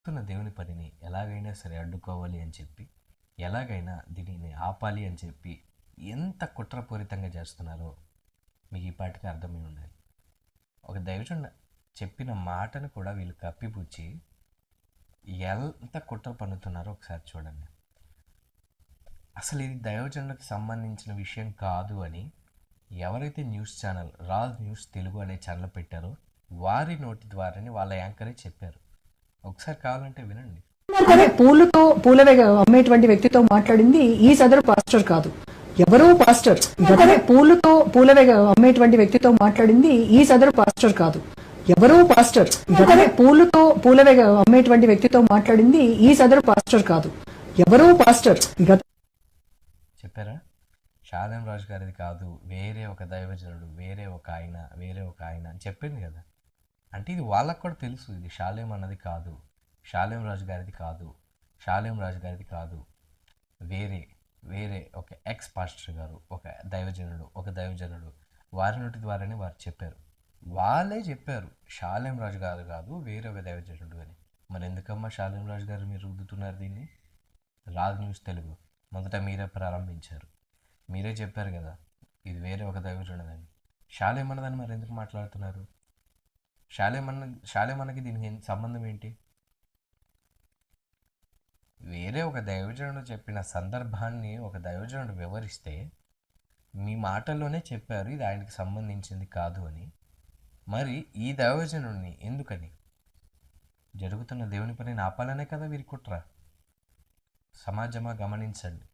చేస్తున్న దేవుని పనిని ఎలాగైనా సరే అడ్డుకోవాలి అని చెప్పి ఎలాగైనా దీనిని ఆపాలి అని చెప్పి ఎంత కుట్రపూరితంగా చేస్తున్నారో మీకు ఈ పాటికి అర్థమై ఉండాలి. ఒక దైవజుండ చెప్పిన మాటను కూడా వీళ్ళు కప్పిపుచ్చి ఎంత కుట్ర పన్నుతున్నారో ఒకసారి చూడండి. అసలు ఇది దైవజనులకు సంబంధించిన విషయం కాదు అని ఎవరైతే news channel Raj news Telugu అనే ఛానల్ పెట్టారో వారి నోటి ద్వారానే వాళ్ళ యాంకరే చెప్పారు. ఒకసారి కావాలంటే వినండి. పూలతో పూలవే అమ్మేటువంటి వ్యక్తితో మాట్లాడింది ఈ సదరు పాస్టర్ కాదు. ఎవరో పాస్టర్. పూలతో పూలవే అమ్మేటువంటి వ్యక్తితో మాట్లాడింది ఈ సదరు పాస్టర్ కాదు. ఎవరో పాస్టర్. పూలతో పూలవే అమ్మేటువంటి వ్యక్తితో మాట్లాడింది ఈ సదరు పాస్టర్ కాదు. ఎవరో పాస్టర్. గత చెప్పారా? షాదం రాజు గారిది కాదు. వేరే ఒక దైవజనుడు వేరే ఒక ఆయన వేరే ఒక ఆయన అని చెప్పింది కదా. అంటే ఇది వాళ్ళకు కూడా తెలుసు ఇది షాలేం అన్నది కాదు. షాలేం రాజు గారిది కాదు. షాలేం రాజు గారిది కాదు. వేరే వేరే ఒక ఎక్స్ పాస్టర్ గారు ఒక దైవజనుడు ఒక దైవజనుడు వారి నోటి ద్వారానే వారు చెప్పారు. వాళ్ళే చెప్పారు షాలేం రాజు గారు కాదు వేరే ఒక దైవజనుడు అని. మరి ఎందుకమ్మా షాలేం రాజు గారు మీరు రుద్దుతున్నారు దీన్ని? రాజ్ న్యూస్ తెలుగు. మొదట మీరే ప్రారంభించారు. మీరే చెప్పారు కదా ఇది వేరే ఒక దైవజనుడని. షాలేమన్నదని మరి ఎందుకు మాట్లాడుతున్నారు? షాలేమన్న షాలేమన్నకి దీనికి సంబంధం ఏంటి? వేరే ఒక దైవజనుడు చెప్పిన సందర్భాన్ని ఒక దైవజనుడు వివరిస్తే మీ మాటల్లోనే చెప్పారు ఇది ఆయనకి సంబంధించింది కాదు అని. మరి ఈ దైవజనుడిని ఎందుకని? జరుగుతున్న దేవుని పనిని ఆపాలనే కదా వీరి కుట్ర? సమాజమా గమనించండి.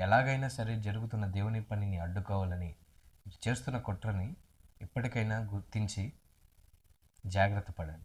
ఎలాగైనా సరే జరుగుతున్న దేవుని పనిని అడ్డుకోవాలని చేస్తున్న కుట్రని ఇప్పటికైనా గుర్తించి జాగ్రత్త పడండి.